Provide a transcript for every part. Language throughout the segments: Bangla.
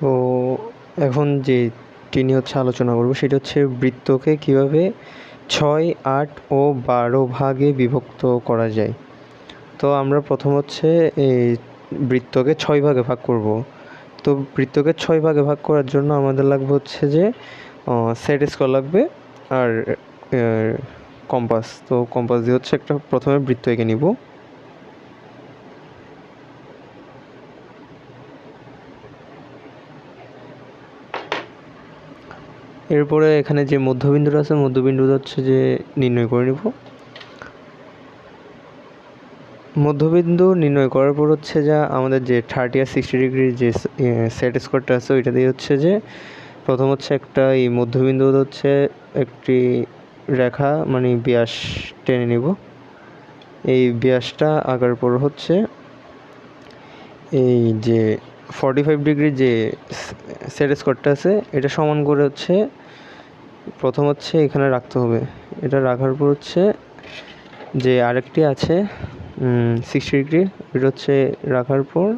তো এখন যে তিনি হচ্ছে আলোচনা করব, সেটা হচ্ছে বৃত্তকে কীভাবে ছয়, আট ও বারো ভাগে বিভক্ত করা যায়। তো আমরা প্রথম হচ্ছে এই বৃত্তকে ছয় ভাগে ভাগ করব। তো বৃত্তকে ছয় ভাগে ভাগ করার জন্য আমাদের লাগবে হচ্ছে যে সেট স্কোয়ার লাগবে আর কম্পাস তো কম্পাস দিয়ে হচ্ছে একটা প্রথমে বৃত্ত এঁকে নিব। এরপরে এখানে যে মধ্যবিন্দুটা আছে, মধ্যবিন্দুটা হচ্ছে যে নির্ণয় করে নিব। মধ্যবিন্দু নির্ণয় করার পর হচ্ছে যা আমাদের যে থার্টি আর সিক্সটি ডিগ্রির যে সেট স্কোয়ারটা আছে, ওইটা দিয়ে হচ্ছে যে প্রথম হচ্ছে একটা এই মধ্যবিন্দু হচ্ছে একটি রেখা মানে ব্যাস টেনে নিব। এই ব্যাসটা আঁকার পর হচ্ছে এই যে ফর্টি ফাইভ ডিগ্রি যে সেট স্কোয়ারটা আছে, এটা সমান করে হচ্ছে, প্রথম হচ্ছে এখানে রাখতে হবে। এটা রাখার পর হচ্ছে যে আরেকটি আছে সিক্সটি ডিগ্রি এটা হচ্ছে রাখার পর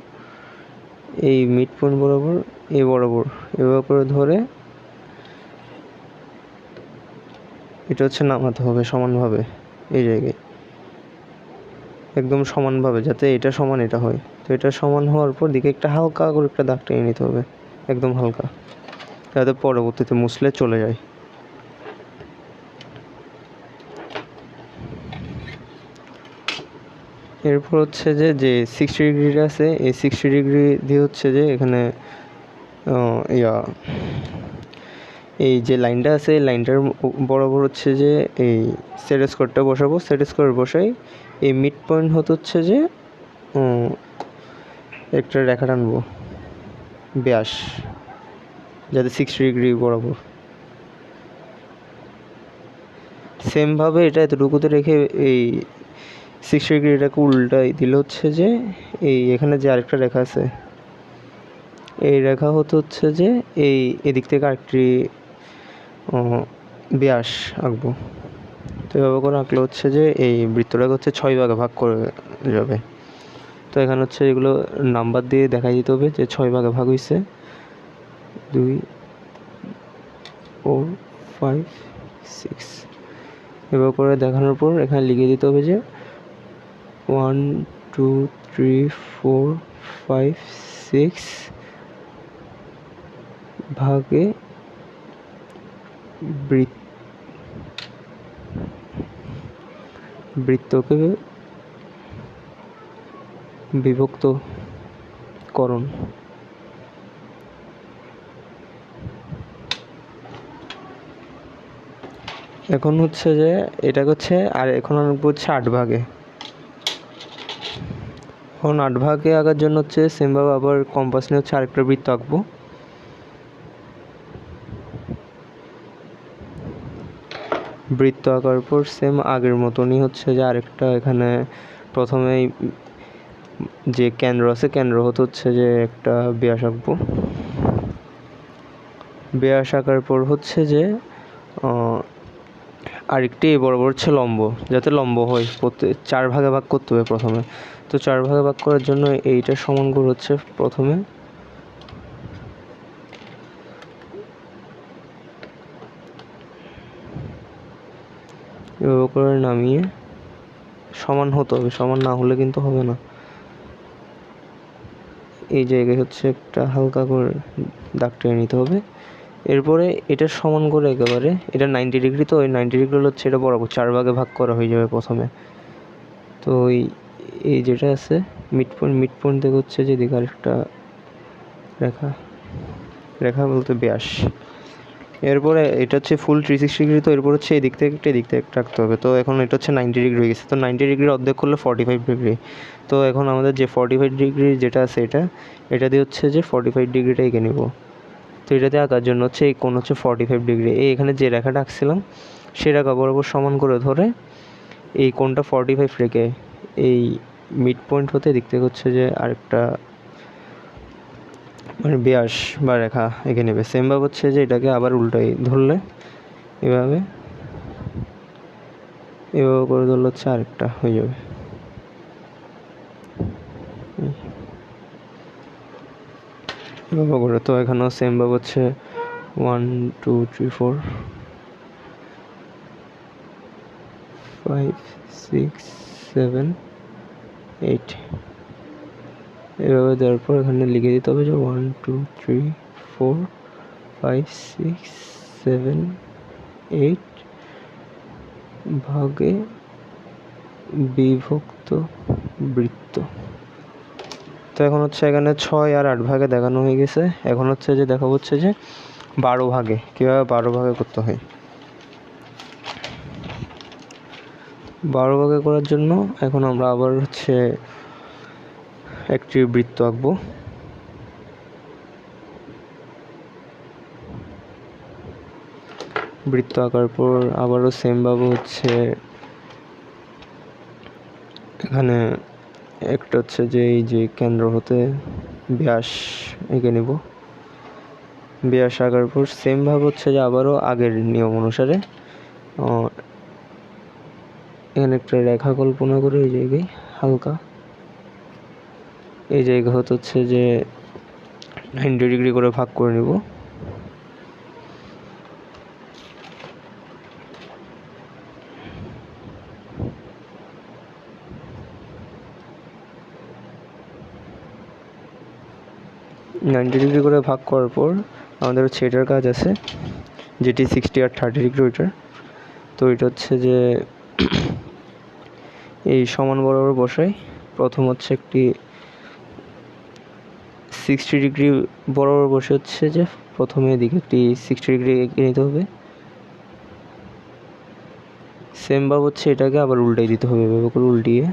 এই মিড পয়েন্ট বরাবর এ বরাবর, এভাবে করে ধরে এটা হচ্ছে নামাতে হবে সমানভাবে এই জায়গায়। একদম সমানভাবে যাতে এটা সমান এটা হয়। তো এটা সমান হওয়ার পর দিকে একটা হালকা করে একটা দাগ টেনে নিতে হবে, একদম হালকা। যাতে পরবর্তীতে মুছলে চলে যায়। এরপর হচ্ছে যে যে সিক্সটি ডিগ্রিটা আছে, এই সিক্সটি ডিগ্রি দিয়ে হচ্ছে যে এখানে ইয়া, এই যে লাইনটা আছে, এই লাইনটার বরাবর হচ্ছে যে এই সেট স্কোয়ারটা বসাবো। সেট স্কোয়ার বসাই এই মিড পয়েন্ট হতে হচ্ছে যে একটা রেখা টানবো। ব্যাস। যাতে সিক্সটি ডিগ্রি বরাবর। সেমভাবে এটা এতটুকুতে রেখে এই সিক্সটি ডিগ্রি এটাকে উল্টাই দিলে হচ্ছে যে, এই এখানে যে আরেকটা রেখা আছে, এই রেখা হতে হচ্ছে যে, এই এদিক থেকে আরেকটি ব্যাস আঁকবো। তো এভাবে করে আঁকলে হচ্ছে যে এই বৃত্তটাকে হচ্ছে ছয় ভাগে ভাগ করে যাবে। তো এখানে হচ্ছে এগুলো নাম্বার দিয়ে দেখাই দিতে হবে যে ছয় ভাগে ভাগ হয়েছে দুই ফোর ফাইভ সিক্স এভাবে করে দেখানোর পর এখানে লিখে দিতে হবে যে one two three four five six ভাগে বৃত্তকে বিভক্ত করণ এখন হচ্ছে যে এটা হচ্ছে, আর এখন হচ্ছে আট ভাগে। এখন আট ভাগে আঁকার জন্য হচ্ছে সেমভাবে আবার কম্পাস নিয়ে হচ্ছে আরেকটা বৃত্ত আঁকবো। বৃত্ত আঁকার পর সেম আগের মতনই হচ্ছে যে আরেকটা এখানে প্রথমেই যে কেন্দ্র আছে কেন্দ্র হতে হচ্ছে যে একটা ব্যাস আঁকবো। ব্যাস আঁকার পর হচ্ছে যে আরেকটি বরাবর হচ্ছে লম্ব, যাতে লম্ব হয়। প্রত্যেক চার ভাগে ভাগ করতে হবে প্রথমে। তো চার ভাগে ভাগ করার জন্য এইটা সমান করে হচ্ছে প্রথমে এভাবে করে নামিয়ে সমান হতে হবে, সমান না হলে কিন্তু হবে না। এই জায়গায় হচ্ছে একটা হালকা করে দাগ টেনে নিতে হবে। এরপরে এটা সমান করে একেবারে, এটা নাইনটি ডিগ্রি তো, ওই নাইনটি ডিগ্রি হচ্ছে এটা বরাবর চার ভাগে ভাগ করা হয়ে যাবে প্রথমে। তো ওই, এই যেটা আছে মিড পয়েন্ট মিড পয়েন্ট থেকে হচ্ছে যেদিকে আরেকটা রেখা রেখা বলতে ব্যাস। এরপরে এটা হচ্ছে ফুল থ্রি সিক্সটি ডিগ্রি তো এরপর হচ্ছে এদিক থেকে একটা এদিক থেকে একটা রাখতে হবে। তো এখন এটা হচ্ছে নাইনটি ডিগ্রি হয়ে গেছে। তো নাইনটি ডিগ্রির অর্ধেক করলে ফর্টি ফাইভ ডিগ্রি তো এখন আমাদের যে ফর্টি ফাইভ ডিগ্রি যেটা আছে এটা এটা দিয়ে হচ্ছে যে ফর্টি ফাইভ ডিগ্রিটা এঁকে নেব। তো এটাতে আঁকার জন্য হচ্ছে এই কোণ হচ্ছে ফর্টি ফাইভ ডিগ্রি এই এখানে যে রেখাটা আঁকছিলাম সেই রেখা বরাবর সমান করে ধরে এই কোণটা ফর্টি ফাইভ রেখে এই মিড পয়েন্ট হতে দিক থেকে হচ্ছে যে আরেকটা মানে ব্যাস বা রেখা এঁকে নেবে। সেমভাবে হচ্ছে যে এটাকে আবার উল্টাই ধরলে, এভাবে এভাবে করে ধরলে হচ্ছে আরেকটা হয়ে যাবে। এভাবে করে। তো এখানেও সেম ভাবে হচ্ছে one two three four five six seven eight এভাবে দেওয়ার পর এখানে লিখে দিতে হবে যে one two three four five six seven eight ভাগে বিভক্ত বৃত্ত। তো এখন হচ্ছে এখানে ছয় আর আট ভাগে দেখানো হয়ে গেছে। এখন হচ্ছে যে দেখা হচ্ছে যে বারো ভাগে, কীভাবে বারো ভাগে করতে হয়। বারো ভাগে করার জন্য এখন আমরা আবার হচ্ছে একটি বৃত্ত আঁকবো। বৃত্ত আঁকার পর আবারও সেমভাবে হচ্ছে, এখানে একটা হচ্ছে যে এই যে কেন্দ্র হতে ব্যাস এঁকে নেব। ব্যাস আঁকার পর সেমভাবে হচ্ছে যে আবারও আগের নিয়ম অনুসারে এখানে একটা রেখা কল্পনা করে এই জায়গায় হালকা এই জায়গা হতে হচ্ছে যে নাইনটি ডিগ্রি করে ভাগ করে নেব। নাইনটি ডিগ্রি করে ভাগ করার পর আমাদের হচ্ছে এটার কাজ আছে, যেটি সিক্সটি আর থার্টি ডিগ্রি ওইটার। তো এটা হচ্ছে যে এই সমান বরাবর বসাই। প্রথম হচ্ছে একটি সিক্সটি ডিগ্রি বরাবর বসে হচ্ছে যে প্রথমে এদিকে একটি সিক্সটি ডিগ্রি এঁকে নিতে হবে। সেম ভাব হচ্ছে এটাকে আবার উল্টাই দিতে হবে, এভাবে করে উল্টিয়ে।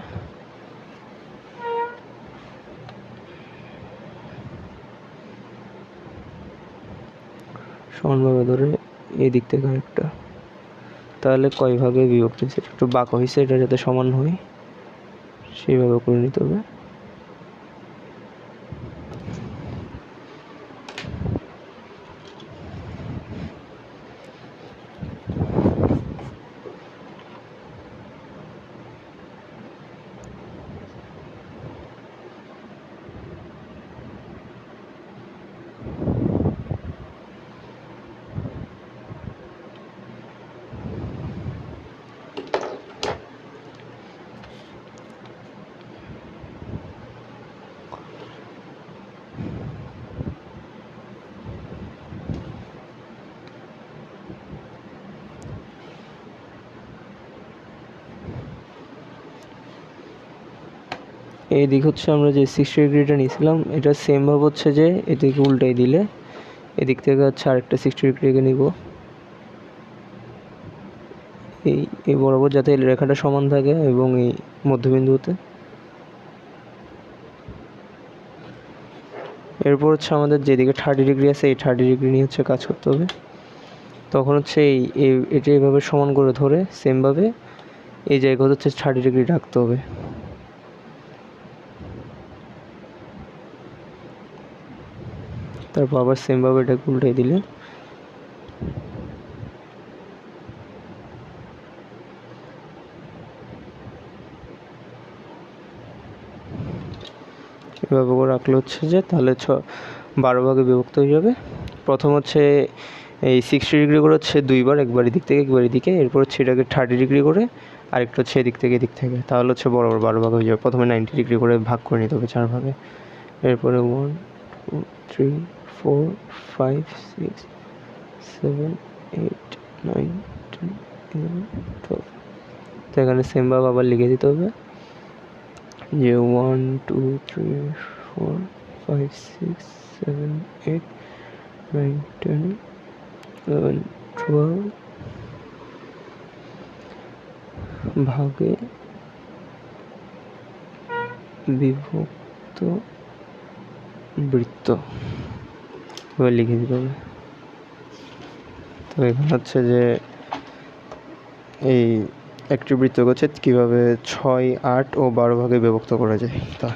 সমানভাবে ধরে এই দিক থেকে আরেকটা। তাহলে কয় ভাগে বিভক্ত হয়েছে? একটু বাঁকা হয়েছে, এটা যাতে সমান হয়, সেইভাবে করে নিতে হবে। এই দিক হচ্ছে আমরা যে সিক্সটি ডিগ্রিটা নিয়েছিলাম, এটা সেমভাবে হচ্ছে যে এদিকে উল্টাই দিলে এদিক থেকে হচ্ছে আরেকটা সিক্সটি ডিগ্রিকে নিব। এই এই বরাবর যাতে রেখাটা সমান থাকে এবং এই মধ্যবিন্দুতে। এরপর হচ্ছে আমাদের যেদিকে থার্টি ডিগ্রি আছে, এই থার্টি ডিগ্রি নিয়ে হচ্ছে কাজ করতে হবে। তখন হচ্ছে এই এটা এইভাবে সমান করে ধরে সেমভাবে এই জায়গা হচ্ছে থার্টি ডিগ্রি রাখতে হবে। তারপর আবার সেমভাবে এটাকে উল্টে দিলে। এভাবে করে রাখলে হচ্ছে যে তাহলে ছ, বারো ভাগে বিভক্ত হয়ে যাবে। প্রথম হচ্ছে এই সিক্সটি ডিগ্রি করে হচ্ছে দুইবার, একবার এদিক থেকে, একবার এদিকে। এরপর হচ্ছে এটাকে থার্টি ডিগ্রি করে আরেকটা হচ্ছে এদিক থেকে এদিক থেকে। তাহলে হচ্ছে বরাবর বারো ভাগ হয়ে যাবে। প্রথমে নাইনটি ডিগ্রি করে ভাগ করে নিতে হবে চার ভাগে। এরপরে one two three four five six seven eight nine ten eleven twelve তো এখানে সেমভাবে আবার লিখে দিতে হবে। যে one two three four five six seven eight nine ten eleven twelve ভাগে বিভক্ত বৃত্ত। এবার লিখে দিতে হবে? তো এখানে হচ্ছে যে এই একটি বৃত্ত হচ্ছে কীভাবে ছয়, আট ও বারো ভাগে বিভক্ত করা যায়? তা